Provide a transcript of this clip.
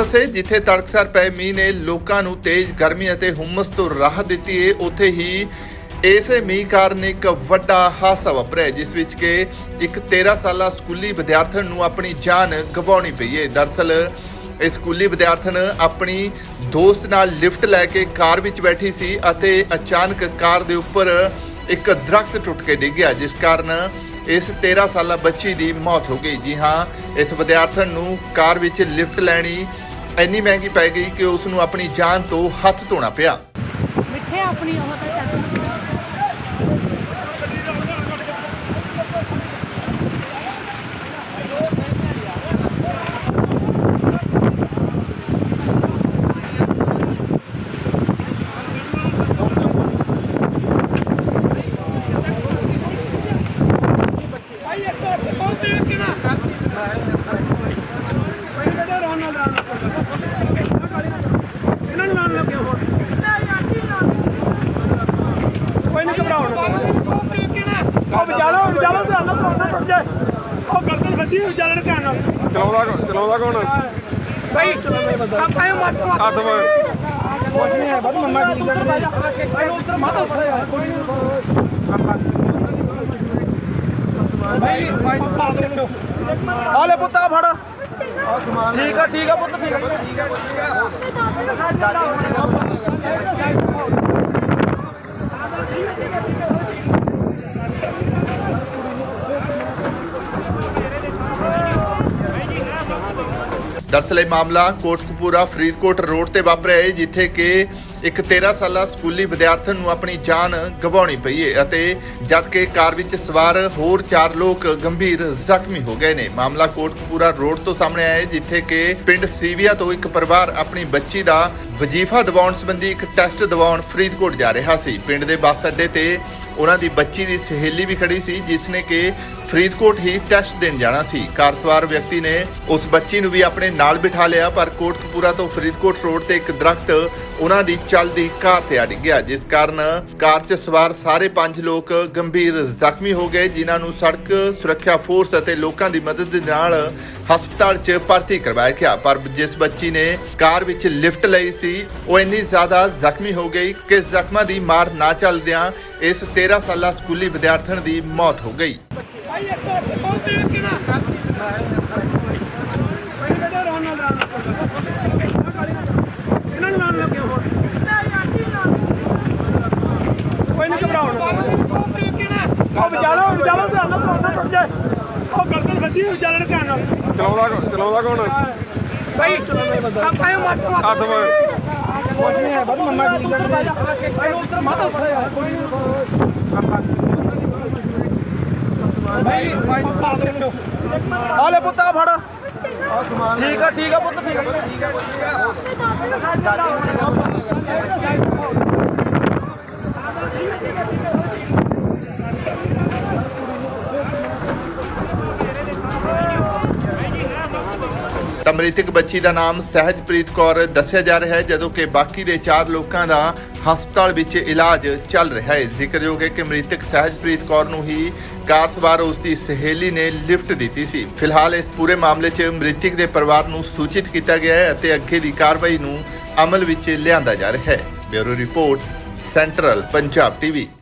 ਪਾਸੇ ਜਿੱਥੇ ਤੜਕਸਾਰ ਪਏ ਮੀਂਹ ਨੇ ਲੋਕਾਂ ਨੂੰ ਤੇਜ਼ ਗਰਮੀ ਅਤੇ ਹੁਮਸ ਤੋਂ ਰਾਹਤ ਦਿੱਤੀ ਏ, ਉੱਥੇ ਹੀ ਇਸੇ ਮੀਂਹ ਕਾਰਨ ਇੱਕ ਵੱਡਾ ਹਾਦਸਾ ਵਾਪਰਿਆ ਜਿਸ ਵਿੱਚ ਕਿ ਇੱਕ 13 ਸਾਲਾ ਸਕੂਲੀ ਵਿਦਿਆਰਥਣ ਨੂੰ ਆਪਣੀ ਜਾਨ ਗਵਾਉਣੀ ਪਈ ਹੈ ਦਰਸਲ ਇਹ ਸਕੂਲੀ ਵਿਦਿਆਰਥਣ ਆਪਣੀ ਦੋਸਤ ਨਾਲ ਲਿਫਟ ਲੈ ਕੇ ਕਾਰ ਵਿੱਚ ਬੈਠੀ ਸੀ ਅਤੇ ਅਚਾਨਕ ਕਾਰ ਦੇ ਉੱਪਰ ਇੱਕ ਦਰਖਤ ਟੁੱਟ ਕੇ ਡਿੱਗ ਗਿਆ, ਜਿਸ ਕਾਰਨ ਇਸ 13 ਸਾਲਾ ਬੱਚੀ ਦੀ ਮੌਤ ਹੋ ਗਈ। ਜੀ ਹਾਂ, ਇਸ ਵਿਦਿਆਰਥਣ ਨੂੰ ਕਾਰ ਵਿੱਚ ਲਿਫਟ ਲੈਣੀ ਇੰਨੀ ਮਹਿੰਗੀ ਪੈ ਗਈ ਕਿ ਉਸ ਨੂੰ ਆਪਣੀ ਜਾਨ ਤੋਂ ਹੱਥ ਧੋਣਾ ਪਿਆ। ਮਿੱਠੇ ਆਪਣੀ ਉਹ ਤਾਂ ਚੱਕ ਕੋਈ ਨਹੀਂ ਘਬਰਾਉਣਾ ਉਹ ਵਿਚਾਲੋ ਵਿਚਾਲੋ ਧਿਆਨ ਨਾਲ ਨਾਲ ਟੁੱਟ ਜਾਏ ਉਹ ਗਰਦਨ ਵੱਜੀ ਵਿਚਾਲੇ ਨੇ ਧਿਆਨ ਨਾਲ ਚਲਾਉਂਦਾ ਚਲਾਉਂਦਾ ਕੌਣ ਭਾਈ ਆਪਾਂ ਇਹ ਮਤ ਹੱਥ ਮਾਰ ਕੁਝ ਨਹੀਂ ਹੈ ਬਸ ਮੰਮਾ ਠੀਕ ਹੈ ਭਾਈ ਉਧਰ ਮਾਤਾ ਭਾਈ ਭਾਈ ਪਾ ਦੇ ਮੈਨੂੰ ਆ ਲੈ ਪੁੱਤਾ ਫੜ ਠੀਕ ਆ ਠੀਕ ਆ ਪੁੱਤ, ਠੀਕ ਆ। ਠੀਕ ਆ ਦਰਅਸਲ ਇਹ ਮਾਮਲਾ ਕੋਟਕਪੂਰਾ ਫਰੀਦਕੋਟ ਰੋਡ ਤੇ ਵਾਪਰਿਆ ਹੈ, ਜਿੱਥੇ ਕਿ ਇੱਕ 13 ਸਾਲਾ ਸਕੂਲੀ ਵਿਦਿਆਰਥਣ ਨੂੰ ਆਪਣੀ ਜਾਨ ਗਵਾਉਣੀ ਪਈ ਹੈ ਅਤੇ ਜਦ ਕਾਰ ਵਿੱਚ ਸਵਾਰ ਹੋਰ 4 ਲੋਕ ਗੰਭੀਰ ਜ਼ਖਮੀ ਹੋ ਗਏ ਨੇ। ਮਾਮਲਾ ਕੋਟਕਪੂਰਾ ਰੋਡ ਤੋਂ ਸਾਹਮਣੇ ਆਇਆ ਜਿੱਥੇ ਕਿ ਪਿੰਡ ਸੀਵੀਆ ਤੋਂ ਇੱਕ ਪਰਿਵਾਰ ਆਪਣੀ ਬੱਚੀ ਦਾ ਵਜੀਫਾ ਦਿਵਾਉਣ ਸੰਬੰਧੀ ਇੱਕ ਟੈਸਟ ਦਿਵਾਉਣ ਫਰੀਦਕੋਟ ਜਾ ਰਿਹਾ ਸੀ। ਪਿੰਡ ਦੇ ਬੱਸ ਅੱਡੇ ਤੇ ਉਹਨਾਂ ਦੀ ਬੱਚੀ ਦੀ ਸਹੇਲੀ ਵੀ ਖੜੀ ਸੀ, ਜਿਸ ਨੇ ਕਿ ਫਰੀਦਕੋਟ ਹੀ ਟੈਸਟ ਦੇਣ ਜਾਣਾ ਸੀ। ਕਾਰ ਸਵਾਰ ਵਿਅਕਤੀ ਨੇ ਉਸ ਬੱਚੀ ਨੂੰ ਵੀ ਆਪਣੇ ਨਾਲ ਬਿਠਾ ਲਿਆ, ਪਰ ਕੋਟਕਪੂਰਾ ਤੋਂ ਫਰੀਦਕੋਟ ਰੋਡ ਤੇ ਇੱਕ ਦਰਖਤ ਉਹਨਾਂ ਦੀ ਚੱਲਦੀ ਕਾਰ ਤੇ ਆ ਡਿੱਗਿਆ ਜਿਸ ਕਾਰਨ ਕਾਰ 'ਚ ਸਵਾਰ ਸਾਰੇ ਪੰਜ ਲੋਕ ਗੰਭੀਰ ਜ਼ਖਮੀ ਹੋ ਗਏ, ਜਿਨ੍ਹਾਂ ਨੂੰ ਸੜਕ ਸੁਰੱਖਿਆ ਫੋਰਸ ਅਤੇ ਲੋਕਾਂ ਦੀ ਮਦਦ ਦੇ ਨਾਲ ਹਸਪਤਾਲ 'ਚ ਭਰਤੀ ਕਰਵਾਇਆ ਗਿਆ। ਪਰ ਜਿਸ ਬੱਚੀ ਨੇ ਕਾਰ ਵਿੱਚ ਲਿਫਟ ਲਈ ਸੀ, ਉਹ ਇੰਨੀ ਜ਼ਿਆਦਾ ਜ਼ਖਮੀ ਹੋ ਗਈ ਕਿ ਜ਼ਖਮਾਂ ਦੀ ਮਾਰ ਨਾ ਚੱਲਦਿਆਂ ਇਸ 13 ਸਾਲਾ ਸਕੂਲੀ ਵਿਦਿਆਰਥਣ ਦੀ ਮੌਤ ਹੋ ਗਈ। ਨਹੀਂ ਚਲਾਉਂਦਾ ਚਲਾਉਂਦਾ ਕੌਣ? ਭਾਈ ਆਪਾਂ ਇਹ ਮਤ ਹੱਥ ਕੁਝ ਨਹੀਂ ਹੈ ਬਸ ਮੰਮਾ ਠੀਕ ਹੈ ਭਾਈ ਉਧਰ ਮਾਤਾ ਕੋਈ ਭਾਈ ਭਾਈ ਪਾ ਪੁੱਤਾ ਫੜ। ਠੀਕ ਆ ਠੀਕ ਆ ਪੁੱਤ ਠੀਕ ਆ। ਠੀਕ ਆ ਤਾਂ ਮ੍ਰਿਤਕ ਬੱਚੀ ਦਾ ਨਾਮ ਸਹਿਜਪ੍ਰੀਤ ਕੌਰ ਦੱਸਿਆ ਜਾ ਰਿਹਾ ਹੈ, ਜਦੋਂ ਕਿ ਬਾਕੀ ਦੇ 4 ਲੋਕਾਂ ਦਾ ਹਸਪਤਾਲ ਵਿੱਚ ਇਲਾਜ ਚੱਲ ਰਿਹਾ ਹੈ। ਜ਼ਿਕਰਯੋਗ ਹੈ ਕਿ ਮ੍ਰਿਤਕ ਸਹਿਜਪ੍ਰੀਤ ਕੌਰ ਨੂੰ ਹੀ ਕਾਰ ਸਵਾਰ ਉਸ ਦੀ ਸਹੇਲੀ ਨੇ ਲਿਫਟ ਦਿੱਤੀ ਸੀ। ਫਿਲਹਾਲ ਇਸ ਪੂਰੇ ਮਾਮਲੇ 'ਚ ਮ੍ਰਿਤਕ ਦੇ ਪਰਿਵਾਰ ਨੂੰ ਸੂਚਿਤ ਕੀਤਾ ਗਿਆ ਹੈ ਅਤੇ ਅੱਗੇ ਦੀ ਕਾਰਵਾਈ ਨੂੰ ਅਮਲ ਵਿੱਚ ਲਿਆਂਦਾ ਜਾ ਰਿਹਾ ਹੈ। Bureau report, central Punjab TV.